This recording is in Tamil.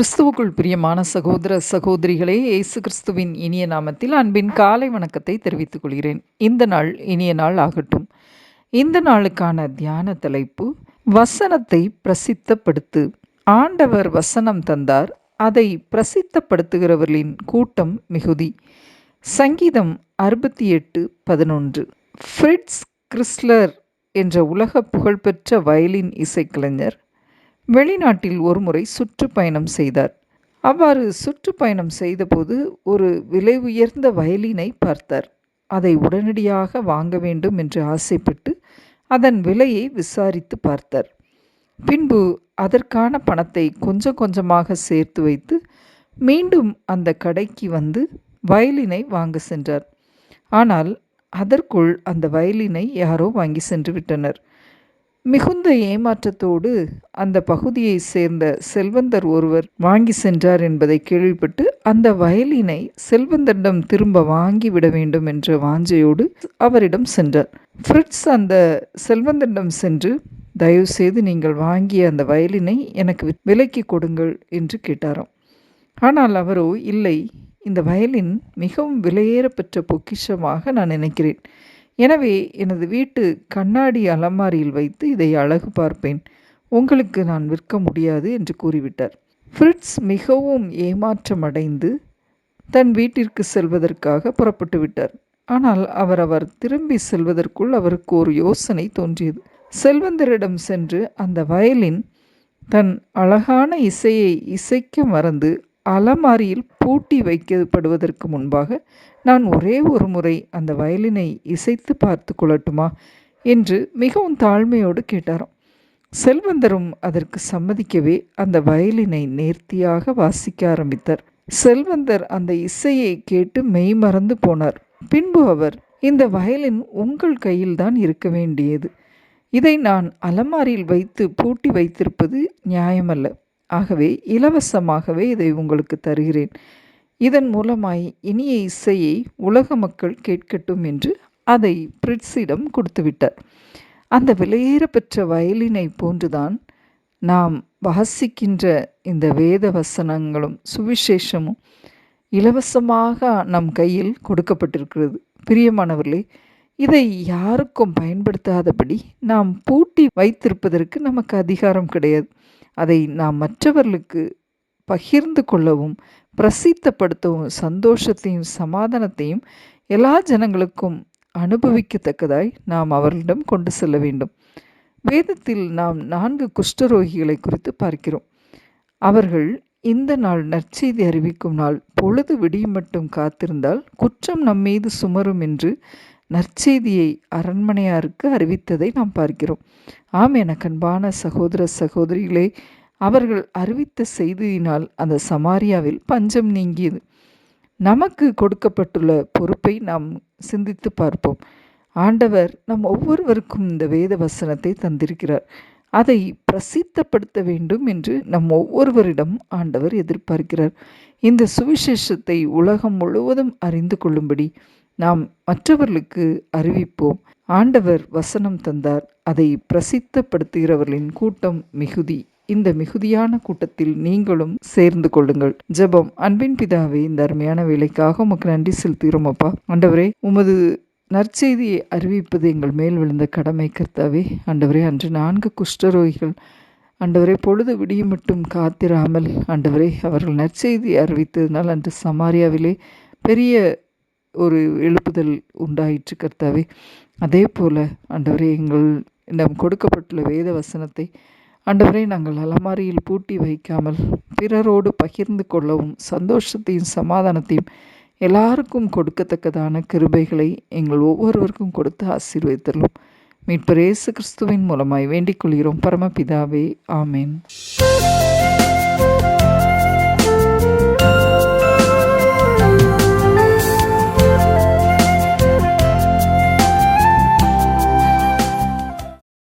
கிறிஸ்துவுக்குள் பிரியமான சகோதர சகோதரிகளே இயேசு கிறிஸ்துவின் இனிய நாமத்தில் அன்பின் காலை வணக்கத்தை தெரிவித்துக் கொள்கிறேன். இந்த நாள் இனிய நாள் ஆகட்டும். இந்த நாளுக்கான தியான தலைப்பு வசனத்தை பிரசித்தப்படுத்து. ஆண்டவர் வசனம் தந்தார் அதை பிரசித்தப்படுத்துகிறவர்களின் கூட்டம் மிகுதி. சங்கீதம் அறுபத்தி எட்டு பதினொன்று. ஃப்ரிட்ஸ் கிறிஸ்லர் என்ற உலக புகழ்பெற்ற வயலின் இசைக்கலைஞர் வெளிநாட்டில் ஒருமுறை சுற்றுப்பயணம் செய்தார். அவ்வாறு சுற்றுப்பயணம் செய்தபோது ஒரு விலை உயர்ந்த வயலினை பார்த்தார். அதை உடனடியாக வாங்க வேண்டும் என்று ஆசைப்பட்டு அதன் விலையை விசாரித்து பார்த்தார். பின்பு அதற்கான பணத்தை கொஞ்சம் கொஞ்சமாக சேர்த்து வைத்து மீண்டும் அந்த கடைக்கு வந்து வயலினை வாங்க சென்றார். ஆனால் அதற்குள் அந்த வயலினை யாரோ வாங்கி சென்று விட்டனர். மிகுந்த ஏமாற்றத்தோடு அந்த பகுதியை சேர்ந்த செல்வந்தர் ஒருவர் வாங்கி சென்றார் என்பதை கேள்விப்பட்டு அந்த வயலினை செல்வந்தரிடம் திரும்ப வாங்கிவிட வேண்டும் என்ற வாஞ்சையோடு அவரிடம் சென்றார். ஃப்ரிட்ஸ் அந்த செல்வந்தரிடம் சென்று தயவுசெய்து நீங்கள் வாங்கிய அந்த வயலினை எனக்கு விலைக்கு கொடுங்கள் என்று கேட்டாராம். ஆனால் அவரோ இல்லை இந்த வயலின் மிகவும் விலையேறப்பெற்ற பொக்கிஷமாக நான் நினைக்கிறேன். எனவே எனது வீட்டு கண்ணாடி அலமாரியில் வைத்து இதை அழகு பார்ப்பேன். உங்களுக்கு நான் விற்க முடியாது என்று கூறிவிட்டார். ஃப்ரிட்ஸ் மிகவும் ஏமாற்றமடைந்து தன் வீட்டிற்கு செல்வதற்காக புறப்பட்டு விட்டார். ஆனால் அவர் அவர் திரும்பி செல்வதற்குள் அவருக்கு ஒரு யோசனை தோன்றியது. செல்வந்தரிடம் சென்று அந்த வயலின் தன் அழகான இசையை இசைக்க மறந்து அலமாரியில் பூட்டி வைக்கப்படுவதற்கு முன்பாக நான் ஒரே ஒரு முறை அந்த வயலினை இசைத்து பார்த்து கொள்ளட்டுமா? என்று மிகவும் தாழ்மையோடு கேட்டாராம். செல்வந்தரும் அதற்கு சம்மதிக்கவே அந்த வயலினை நேர்த்தியாக வாசிக்க ஆரம்பித்தார். செல்வந்தர் அந்த இசையை கேட்டு மெய் மறந்து போனார். பின்பு அவர் இந்த வயலின் உங்கள் கையில்தான் இருக்க வேண்டியது. இதை நான் அலமாரியில் வைத்து பூட்டி வைத்திருப்பது நியாயமல்ல. ஆகவே இலவசமாகவே இதை உங்களுக்கு தருகிறேன். இதன் மூலமாய் இனிய இசையை உலக மக்கள் கேட்கட்டும் என்று அதை பிரிட்ஸிடம் கொடுத்துவிட்டார். அந்த விலையேற பெற்ற வயலினை போன்றுதான் நாம் வாசிக்கின்ற இந்த வேத வசனங்களும் சுவிசேஷமும் இலவசமாக நம் கையில் கொடுக்கப்பட்டிருக்கிறது. பிரியமானவர்களே இதை யாருக்கும் பயன்படுத்தாதபடி நாம் பூட்டி வைத்திருப்பதற்கு நமக்கு அதிகாரம் கிடையாது. அதை நாம் மற்றவர்களுக்கு பகிர்ந்து கொள்ளவும் பிரசித்தப்படுத்தவும் சந்தோஷத்தையும் சமாதானத்தையும் எல்லா ஜனங்களுக்கும் அனுபவிக்கத்தக்கதாய் நாம் அவர்களிடம் கொண்டு செல்ல வேண்டும். வேதத்தில் நாம் நான்கு குஷ்டரோகிகளை குறித்து பார்க்கிறோம். அவர்கள் இந்த நாள் நற்செய்தி அறிவிக்கும் நாள் பொழுது விடியும் மட்டும் காத்திருந்தால் குற்றம் நம்மீது சுமரும் என்று நற்செய்தியை அரண்மனையாருக்கு அறிவித்ததை நாம் பார்க்கிறோம். ஆம் என கண்பான சகோதர சகோதரிகளே அவர்கள் அறிவித்த செய்தியினால் அந்த சமாரியாவில் பஞ்சம் நீங்கியது. நமக்கு கொடுக்கப்பட்டுள்ள பொறுப்பை நாம் சிந்தித்து பார்ப்போம். ஆண்டவர் நம் ஒவ்வொருவருக்கும் இந்த வேத வசனத்தை தந்திருக்கிறார். அதை பிரசித்தப்படுத்த வேண்டும் என்று நம் ஒவ்வொருவரிடம் ஆண்டவர் எதிர்பார்க்கிறார். இந்த சுவிசேஷத்தை உலகம் முழுவதும் அறிந்து கொள்ளும்படி நாம் மற்றவர்களுக்கு அறிவிப்போம். ஆண்டவர் வசனம் தந்தார். அதை பிரசித்தப்படுத்துகிறவர்களின் கூட்டம் மிகுதி. இந்த மிகுதியான கூட்டத்தில் நீங்களும் சேர்ந்து கொள்ளுங்கள். ஜெபம். அன்பின் பிதாவே இந்த அருமையான வேலைக்காக உமக்கு நன்றி செலுத்துகிறோம் அப்பா. ஆண்டவரே உமது நற்செய்தியை அறிவிப்பது எங்கள் மேல் விழுந்த கடமை கர்த்தாவே. ஆண்டவரே அன்று நான்கு குஷ்டரோகிகள் ஆண்டவரே பொழுது விடியும் மட்டும் காத்திராமல் அண்டவரே அவர்கள் நற்செய்தி அறிவித்ததினால் அன்று சமாரியாவிலே பெரிய ஒரு எழுப்புதல் உண்டாயிற்று கர்த்தாவே. அதே போல் ஆண்டவரே எங்கள் நம் கொடுக்கப்பட்டுள்ள வேத வசனத்தை ஆண்டவரை நாங்கள் அலமாரியில் பூட்டி வைக்காமல் பிறரோடு பகிர்ந்து கொள்ளவும் சந்தோஷத்தையும் சமாதானத்தையும் எல்லாருக்கும் கொடுக்கத்தக்கதான கிருபைகளை எங்கள் ஒவ்வொருவருக்கும் கொடுத்து ஆசிர்வதித்தரும் மீட்பர் இயேசு கிறிஸ்துவின் மூலமாய் வேண்டிக் கொள்கிறோம். பரமபிதாவே ஆமேன்.